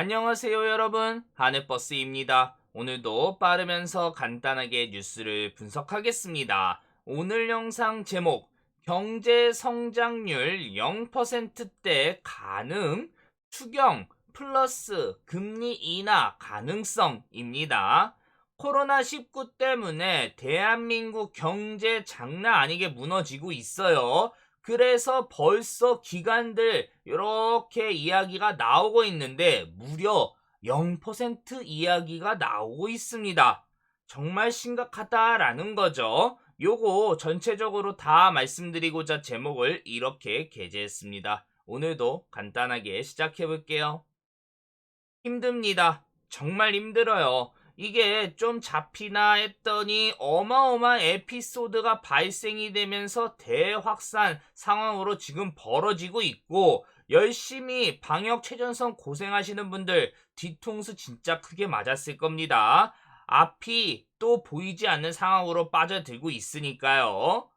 안녕하세요 여러분 하늘버스입니다. 오늘도 빠르면서 간단하게 뉴스를 분석하겠습니다. 오늘 영상 제목 경제 성장률 0%대 가능 추경 플러스 금리 인하 가능성입니다. 코로나19 때문에 대한민국 경제 장난 아니게 무너지고 있어요. 그래서 벌써 기관들 이렇게 이야기가 나오고 있는데 무려 0% 이야기가 나오고 있습니다. 정말 심각하다라는 거죠. 요거 전체적으로 다 말씀드리고자 제목을 이렇게 게재했습니다. 오늘도 간단하게 시작해 볼게요. 힘듭니다. 정말 힘들어요. 이게 좀 잡히나 했더니 어마어마한 에피소드가 발생이 되면서 대확산 상황으로 지금 벌어지고 있고 열심히 방역 최전선 고생하시는 분들 뒤통수 진짜 크게 맞았을 겁니다. 앞이 또 보이지 않는 상황으로 빠져들고 있으니까요.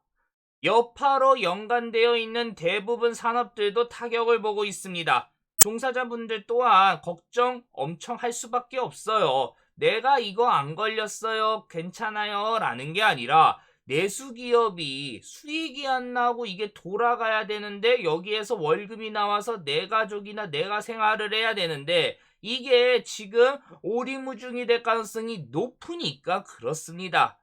여파로 연관되어 있는 대부분 산업들도 타격을 보고 있습니다. 종사자분들 또한 걱정 엄청 할 수밖에 없어요. 내가 이거 안 걸렸어요. 괜찮아요. 라는 게 아니라 내수기업이 수익이 안 나고 이게 돌아가야 되는데 여기에서 월급이 나와서 내 가족이나 내가 생활을 해야 되는데 이게 지금 오리무중이 될 가능성이 높으니까 그렇습니다.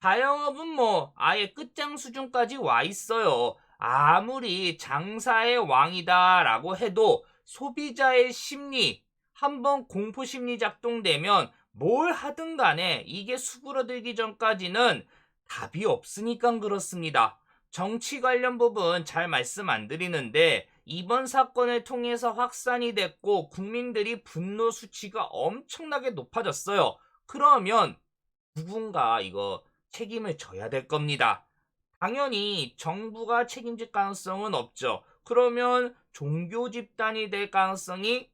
자영업은 뭐 아예 끝장 수준까지 와 있어요. 아무리 장사의 왕이다라고 해도 소비자의 심리, 한번 공포 심리 작동되면 뭘 하든 간에 이게 수그러들기 전까지는 답이 없으니까 그렇습니다. 정치 관련 부분 잘 말씀 안 드리는데 이번 사건을 통해서 확산이 됐고 국민들이 분노 수치가 엄청나게 높아졌어요. 그러면 누군가 이거 책임을 져야 될 겁니다. 당연히 정부가 책임질 가능성은 없죠. 그러면 종교 집단이 될 가능성이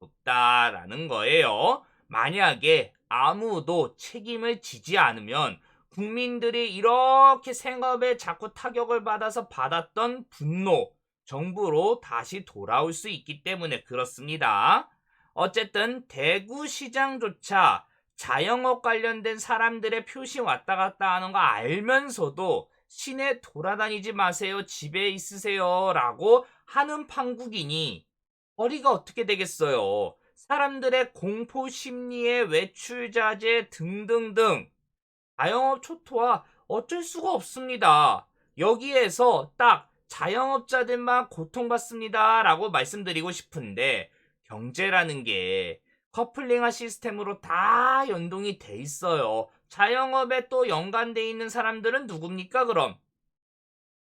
높다라는 거예요. 만약에 아무도 책임을 지지 않으면 국민들이 이렇게 생업에 자꾸 타격을 받아서 받았던 분노, 정부로 다시 돌아올 수 있기 때문에 그렇습니다. 어쨌든 대구 시장조차 자영업 관련된 사람들의 표시 왔다 갔다 하는 거 알면서도 시내 돌아다니지 마세요. 집에 있으세요. 라고 하는 판국이니 거리가 어떻게 되겠어요? 사람들의 공포 심리에 외출 자제 등등등 자영업 초토화 어쩔 수가 없습니다. 여기에서 딱 자영업자들만 고통받습니다. 라고 말씀드리고 싶은데 경제라는 게 커플링화 시스템으로 다 연동이 돼 있어요. 자영업에 또 연관돼 있는 사람들은 누굽니까 그럼?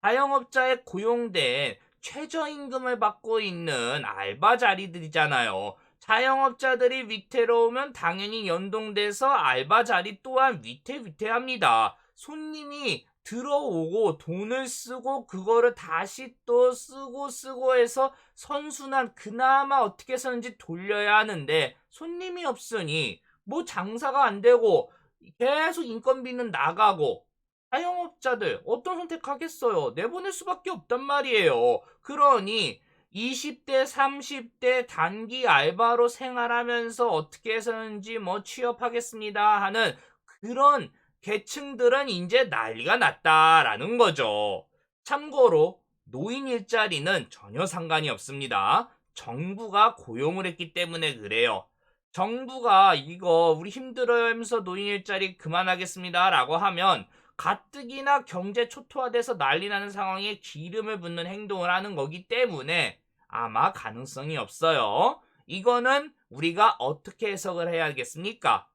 자영업자에 고용된 최저임금을 받고 있는 알바 자리들이잖아요. 자영업자들이 위태로우면 당연히 연동돼서 알바 자리 또한 위태위태합니다. 손님이 들어오고 돈을 쓰고 그거를 다시 또 쓰고 쓰고 해서 선순환 그나마 어떻게 해서는지 돌려야 하는데 손님이 없으니 뭐 장사가 안 되고 계속 인건비는 나가고 자영업자들 어떤 선택하겠어요? 내보낼 수밖에 없단 말이에요. 그러니 20대, 30대 단기 알바로 생활하면서 어떻게 해서는지 뭐 취업하겠습니다 하는 그런 계층들은 이제 난리가 났다라는 거죠. 참고로 노인 일자리는 전혀 상관이 없습니다. 정부가 고용을 했기 때문에 그래요. 정부가 이거 우리 힘들어요 하면서 노인 일자리 그만하겠습니다 라고 하면 가뜩이나 경제 초토화돼서 난리 나는 상황에 기름을 붓는 행동을 하는 거기 때문에 아마 가능성이 없어요. 이거는 우리가 어떻게 해석을 해야 겠습니까?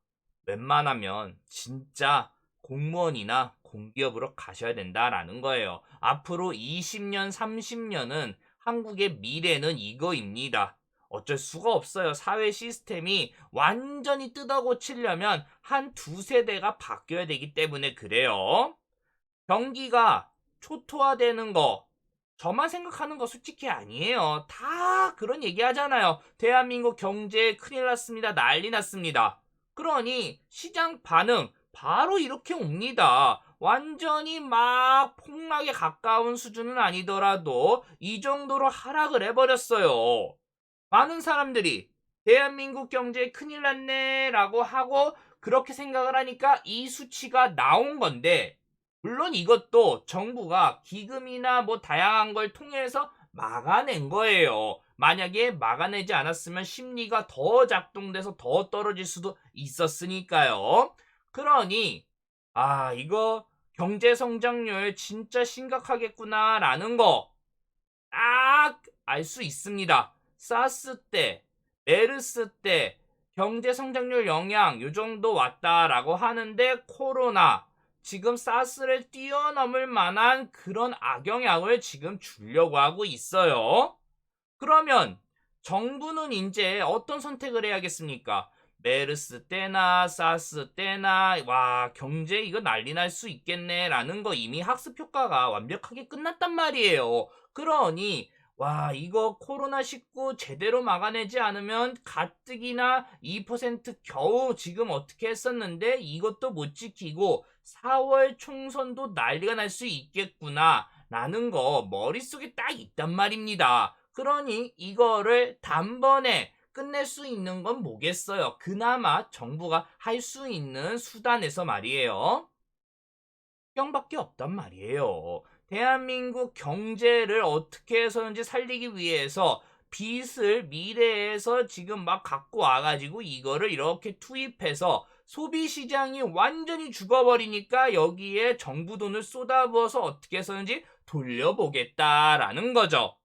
웬만하면 진짜 공무원이나 공기업으로 가셔야 된다라는 거예요. 앞으로 20년, 30년은 한국의 미래는 이거입니다. 어쩔 수가 없어요. 사회 시스템이 완전히 뜯어 고치려면 한 두 세 대가 바뀌어야 되기 때문에 그래요. 경기가 초토화되는 거, 저만 생각하는 거 솔직히 아니에요. 다 그런 얘기 하잖아요. 대한민국 경제 큰일 났습니다. 난리 났습니다. 그러니 시장 반응 바로 이렇게 옵니다. 완전히 막 폭락에 가까운 수준은 아니더라도 이 정도로 하락을 해버렸어요. 많은 사람들이 대한민국 경제 큰일 났네 라고 하고 그렇게 생각을 하니까 이 수치가 나온 건데 물론 이것도 정부가 기금이나 뭐 다양한 걸 통해서 막아낸 거예요. 만약에 막아내지 않았으면 심리가 더 작동돼서 더 떨어질 수도 있었으니까요. 그러니 아 이거 경제 성장률 진짜 심각하겠구나라는 거 딱 알 수 있습니다. 사스 때, 메르스 때 경제 성장률 영향 요 정도 왔다라고 하는데 코로나 지금 사스를 뛰어넘을 만한 그런 악영향을 지금 주려고 하고 있어요. 그러면 정부는 이제 어떤 선택을 해야겠습니까? 메르스 때나 사스 때나 와 경제 이거 난리 날 수 있겠네라는 거 이미 학습 효과가 완벽하게 끝났단 말이에요. 그러니 와 이거 코로나19 제대로 막아내지 않으면 가뜩이나 2% 겨우 지금 어떻게 했었는데 이것도 못 지키고 4월 총선도 난리가 날 수 있겠구나 라는 거 머릿속에 딱 있단 말입니다. 그러니 이거를 단번에 끝낼 수 있는 건 뭐겠어요? 그나마 정부가 할 수 있는 수단에서 말이에요. 병밖에 없단 말이에요. 대한민국 경제를 어떻게 해서든지 살리기 위해서 빚을 미래에서 지금 막 갖고 와가지고 이거를 이렇게 투입해서 소비 시장이 완전히 죽어버리니까 여기에 정부 돈을 쏟아부어서 어떻게 해서든지 돌려보겠다라는 거죠.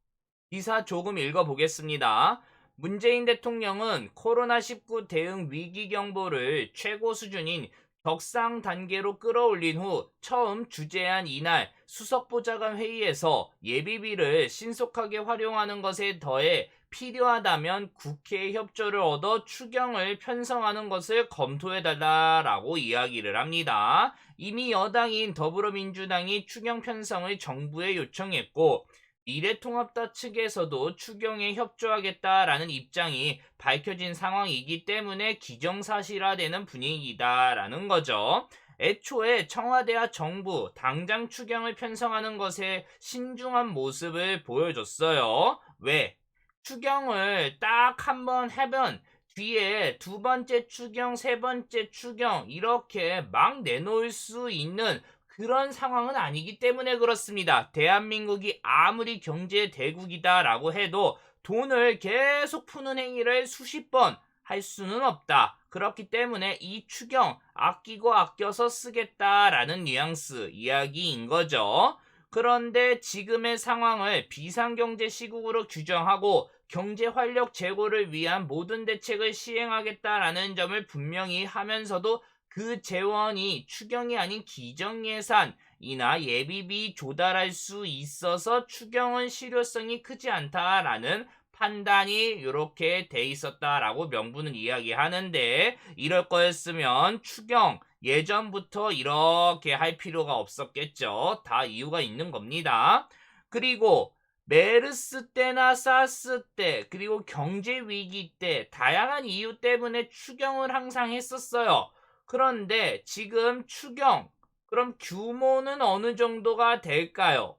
기사 조금 읽어보겠습니다. 문재인 대통령은 코로나19 대응 위기 경보를 최고 수준인 격상 단계로 끌어올린 후 처음 주재한 이날 수석보좌관 회의에서 예비비를 신속하게 활용하는 것에 더해 필요하다면 국회의 협조를 얻어 추경을 편성하는 것을 검토해달라라고 이야기를 합니다. 이미 여당인 더불어민주당이 추경 편성을 정부에 요청했고 미래통합당 측에서도 추경에 협조하겠다라는 입장이 밝혀진 상황이기 때문에 기정사실화되는 분위기다라는 거죠. 애초에 청와대와 정부 당장 추경을 편성하는 것에 신중한 모습을 보여줬어요. 왜? 추경을 딱 한 번 해본 뒤에 두 번째 추경, 세 번째 추경 이렇게 막 내놓을 수 있는 그런 상황은 아니기 때문에 그렇습니다. 대한민국이 아무리 경제 대국이다라고 해도 돈을 계속 푸는 행위를 수십 번 할 수는 없다. 그렇기 때문에 이 추경 아끼고 아껴서 쓰겠다라는 뉘앙스 이야기인 거죠. 그런데 지금의 상황을 비상경제 시국으로 규정하고 경제 활력 제고를 위한 모든 대책을 시행하겠다라는 점을 분명히 하면서도 그 재원이 추경이 아닌 기정예산이나 예비비 조달할 수 있어서 추경은 실효성이 크지 않다라는 판단이 이렇게 돼 있었다라고 명부는 이야기하는데 이럴 거였으면 추경 예전부터 이렇게 할 필요가 없었겠죠. 다 이유가 있는 겁니다. 그리고 메르스 때나 사스 때 그리고 경제 위기 때 다양한 이유 때문에 추경을 항상 했었어요. 그런데 지금 추경 그럼 규모는 어느 정도가 될까요?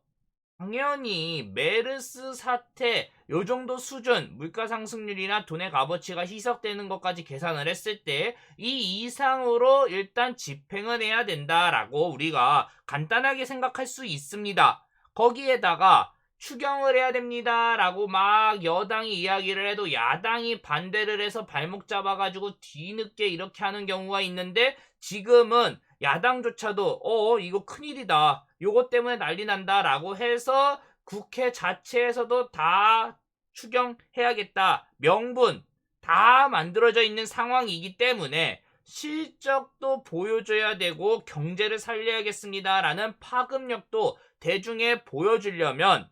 당연히 메르스 사태 요 정도 수준 물가 상승률이나 돈의 값어치가 희석되는 것까지 계산을 했을 때 이 이상으로 일단 집행을 해야 된다라고 우리가 간단하게 생각할 수 있습니다. 거기에다가 추경을 해야 됩니다 라고 막 여당이 이야기를 해도 야당이 반대를 해서 발목 잡아가지고 뒤늦게 이렇게 하는 경우가 있는데 지금은 야당조차도 어 이거 큰일이다. 요것 때문에 난리 난다 라고 해서 국회 자체에서도 다 추경해야겠다. 명분 다 만들어져 있는 상황이기 때문에 실적도 보여줘야 되고 경제를 살려야겠습니다라는 파급력도 대중에 보여주려면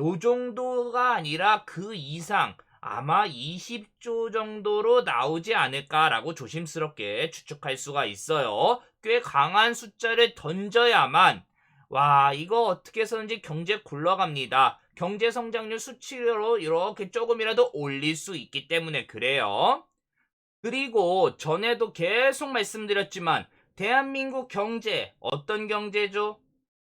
요 정도가 아니라 그 이상 아마 20조 정도로 나오지 않을까라고 조심스럽게 추측할 수가 있어요. 꽤 강한 숫자를 던져야만 와 이거 어떻게 해서든지 경제 굴러갑니다. 경제 성장률 수치로 이렇게 조금이라도 올릴 수 있기 때문에 그래요. 그리고 전에도 계속 말씀드렸지만 대한민국 경제 어떤 경제죠?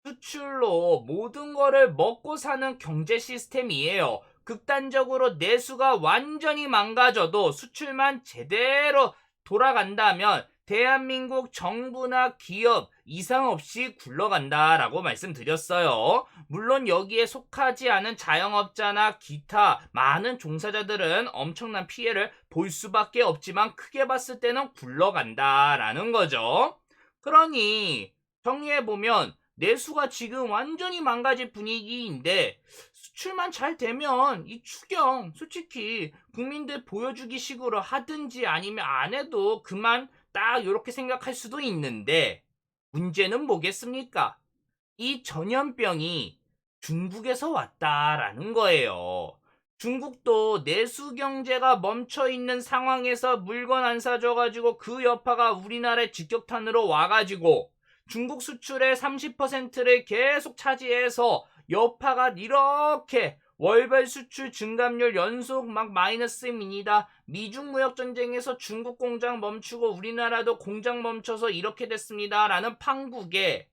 수출로 모든 거를 먹고 사는 경제 시스템이에요. 극단적으로 내수가 완전히 망가져도 수출만 제대로 돌아간다면 대한민국 정부나 기업 이상 없이 굴러간다라고 말씀드렸어요. 물론 여기에 속하지 않은 자영업자나 기타 많은 종사자들은 엄청난 피해를 볼 수밖에 없지만 크게 봤을 때는 굴러간다라는 거죠. 그러니 정리해보면 내수가 지금 완전히 망가질 분위기인데 수출만 잘 되면 이 추경 솔직히 국민들 보여주기 식으로 하든지 아니면 안 해도 그만 딱 이렇게 생각할 수도 있는데 문제는 뭐겠습니까? 이 전염병이 중국에서 왔다라는 거예요. 중국도 내수 경제가 멈춰 있는 상황에서 물건 안 사줘가지고 그 여파가 우리나라의 직격탄으로 와가지고 중국 수출의 30%를 계속 차지해서 여파가 이렇게 월별 수출 증감률 연속 막 마이너스입니다. 미중 무역 전쟁에서 중국 공장 멈추고 우리나라도 공장 멈춰서 이렇게 됐습니다. 라는 판국에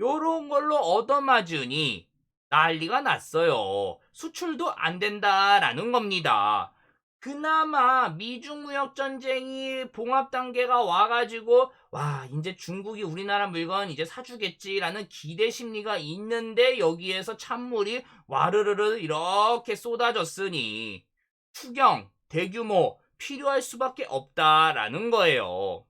요런 걸로 얻어맞으니 난리가 났어요. 수출도 안 된다라는 겁니다. 그나마 미중 무역 전쟁이 봉합 단계가 와가지고 와 이제 중국이 우리나라 물건 이제 사주겠지라는 기대 심리가 있는데 여기에서 찬물이 와르르르 이렇게 쏟아졌으니 추경 대규모 필요할 수밖에 없다라는 거예요.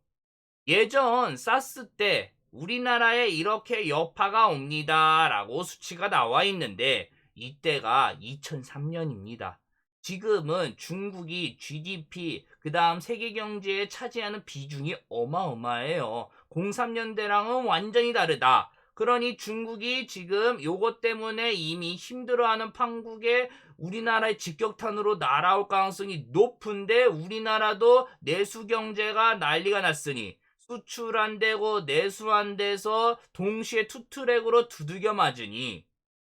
예전 사스 때 우리나라에 이렇게 여파가 옵니다라고 수치가 나와 있는데 이때가 2003년입니다. 지금은 중국이 GDP, 그 다음 세계 경제에 차지하는 비중이 어마어마해요. 03년대랑은 완전히 다르다. 그러니 중국이 지금 요것 때문에 이미 힘들어하는 판국에 우리나라의 직격탄으로 날아올 가능성이 높은데 우리나라도 내수 경제가 난리가 났으니 수출 안 되고 내수 안 돼서 동시에 투트랙으로 두들겨 맞으니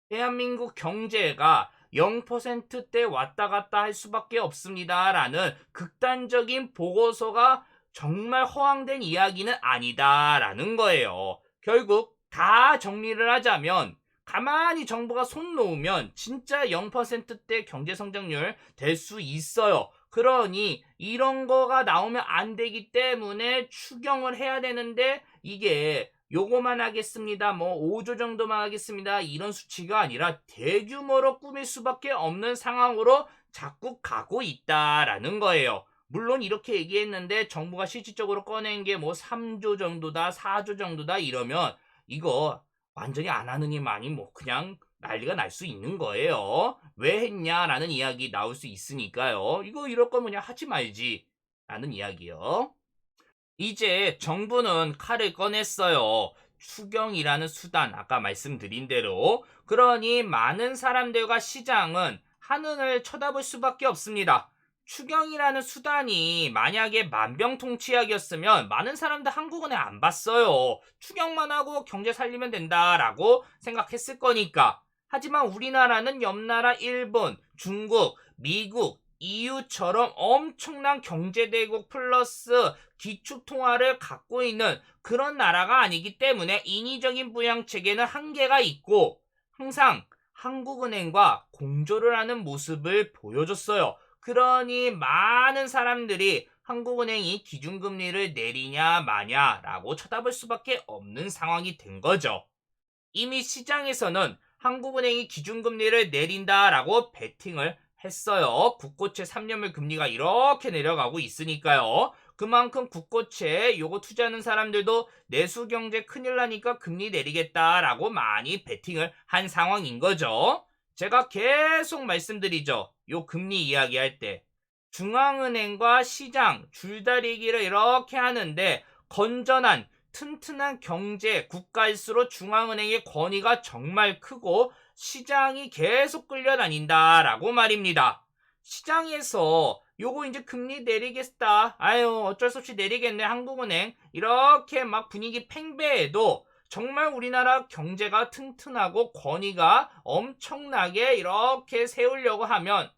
대한민국 경제가 0%대 왔다 갔다 할 수밖에 없습니다. 라는 극단적인 보고서가 정말 허황된 이야기는 아니다. 라는 거예요. 결국 다 정리를 하자면 가만히 정부가 손 놓으면 진짜 0%대 경제 성장률 될 수 있어요. 그러니 이런 거가 나오면 안 되기 때문에 추경을 해야 되는데 이게 요거만 하겠습니다. 뭐 5조 정도만 하겠습니다. 이런 수치가 아니라 대규모로 꾸밀 수밖에 없는 상황으로 자꾸 가고 있다라는 거예요. 물론 이렇게 얘기했는데 정부가 실질적으로 꺼낸 게 뭐 3조 정도다, 4조 정도다 이러면 이거 완전히 안 하느니 많이 뭐 그냥 난리가 날 수 있는 거예요. 왜 했냐라는 이야기 나올 수 있으니까요. 이거 이럴 거면 그냥 하지 말지. 라는 이야기요. 이제 정부는 칼을 꺼냈어요. 추경이라는 수단, 아까 말씀드린 대로. 그러니 많은 사람들과 시장은 하늘을 쳐다볼 수밖에 없습니다. 추경이라는 수단이 만약에 만병통치약이었으면 많은 사람들 한국은행 안 봤어요. 추경만 하고 경제 살리면 된다라고 생각했을 거니까. 하지만 우리나라는 옆나라 일본, 중국, 미국, EU처럼 엄청난 경제대국 플러스 기축통화를 갖고 있는 그런 나라가 아니기 때문에 인위적인 부양책에는 한계가 있고 항상 한국은행과 공조를 하는 모습을 보여줬어요. 그러니 많은 사람들이 한국은행이 기준금리를 내리냐 마냐라고 쳐다볼 수밖에 없는 상황이 된 거죠. 이미 시장에서는 한국은행이 기준금리를 내린다라고 베팅을 했어요. 국고채 3년물 금리가 이렇게 내려가고 있으니까요. 그만큼 국고채 요거 투자하는 사람들도 내수 경제 큰일 나니까 금리 내리겠다라고 많이 베팅을 한 상황인 거죠. 제가 계속 말씀드리죠. 요 금리 이야기할 때 중앙은행과 시장 줄다리기를 이렇게 하는데 건전한 튼튼한 경제 국가일수록 중앙은행의 권위가 정말 크고 시장이 계속 끌려다닌다라고 말입니다. 시장에서 요거 이제 금리 내리겠다. 아유 어쩔 수 없이 내리겠네 한국은행 이렇게 막 분위기 팽배해도 정말 우리나라 경제가 튼튼하고 권위가 엄청나게 이렇게 세우려고 하면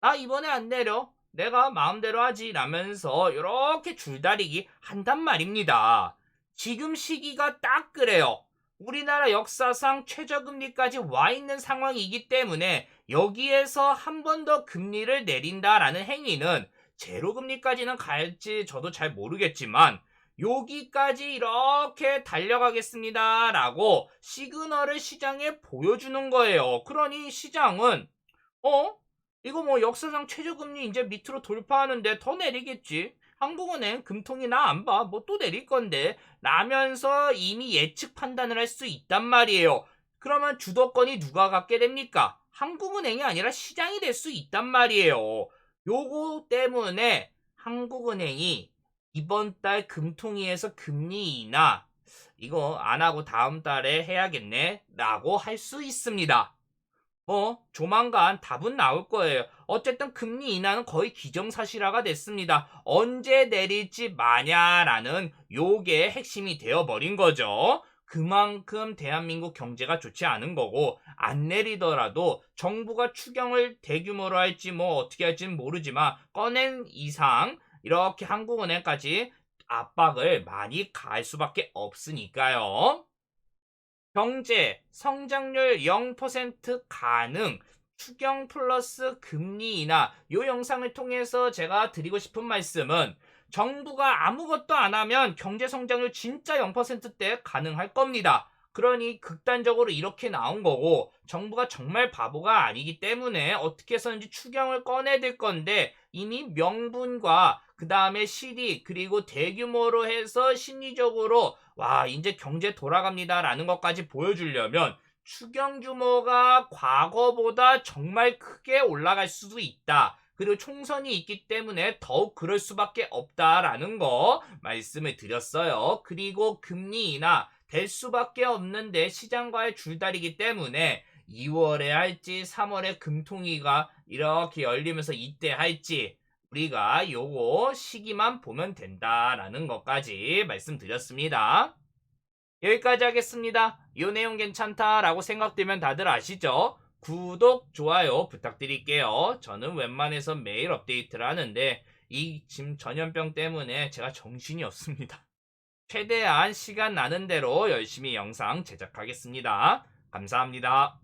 나 이번에 안 내려 내가 마음대로 하지 라면서 이렇게 줄다리기 한단 말입니다. 지금 시기가 딱 그래요. 우리나라 역사상 최저금리까지 와 있는 상황이기 때문에 여기에서 한 번 더 금리를 내린다라는 행위는 제로금리까지는 갈지 저도 잘 모르겠지만 여기까지 이렇게 달려가겠습니다. 라고 시그널을 시장에 보여주는 거예요. 그러니 시장은, 어? 이거 뭐 역사상 최저금리 이제 밑으로 돌파하는데 더 내리겠지. 한국은행 금통이 나 안 봐. 뭐 또 내릴 건데. 라면서 이미 예측 판단을 할 수 있단 말이에요. 그러면 주도권이 누가 갖게 됩니까? 한국은행이 아니라 시장이 될 수 있단 말이에요. 요거 때문에 한국은행이 이번 달 금통위에서 금리 인하 이거 안 하고 다음 달에 해야겠네 라고 할 수 있습니다. 뭐 조만간 답은 나올 거예요. 어쨌든 금리 인하는 거의 기정사실화가 됐습니다. 언제 내릴지 마냐라는 요게 핵심이 되어버린 거죠. 그만큼 대한민국 경제가 좋지 않은 거고 안 내리더라도 정부가 추경을 대규모로 할지 뭐 어떻게 할지는 모르지만 꺼낸 이상 이렇게 한국은행까지 압박을 많이 가할 수밖에 없으니까요. 경제 성장률 0% 가능 추경 플러스 금리 인하 요 영상을 통해서 제가 드리고 싶은 말씀은 정부가 아무것도 안 하면 경제 성장률 진짜 0%대 가능할 겁니다. 그러니 극단적으로 이렇게 나온 거고 정부가 정말 바보가 아니기 때문에 어떻게 해서든지 추경을 꺼내들 건데 이미 명분과 그 다음에 실익 그리고 대규모로 해서 심리적으로 와 이제 경제 돌아갑니다라는 것까지 보여주려면 추경 규모가 과거보다 정말 크게 올라갈 수도 있다. 그리고 총선이 있기 때문에 더욱 그럴 수밖에 없다라는 거 말씀을 드렸어요. 그리고 금리 인하 될 수밖에 없는데 시장과의 줄다리기 때문에 2월에 할지 3월에 금통위가 이렇게 열리면서 이때 할지 우리가 요거 시기만 보면 된다라는 것까지 말씀드렸습니다. 여기까지 하겠습니다. 이 내용 괜찮다라고 생각되면 다들 아시죠? 구독, 좋아요 부탁드릴게요. 저는 웬만해서 매일 업데이트를 하는데 이 지금 전염병 때문에 제가 정신이 없습니다. 최대한 시간 나는 대로 열심히 영상 제작하겠습니다. 감사합니다.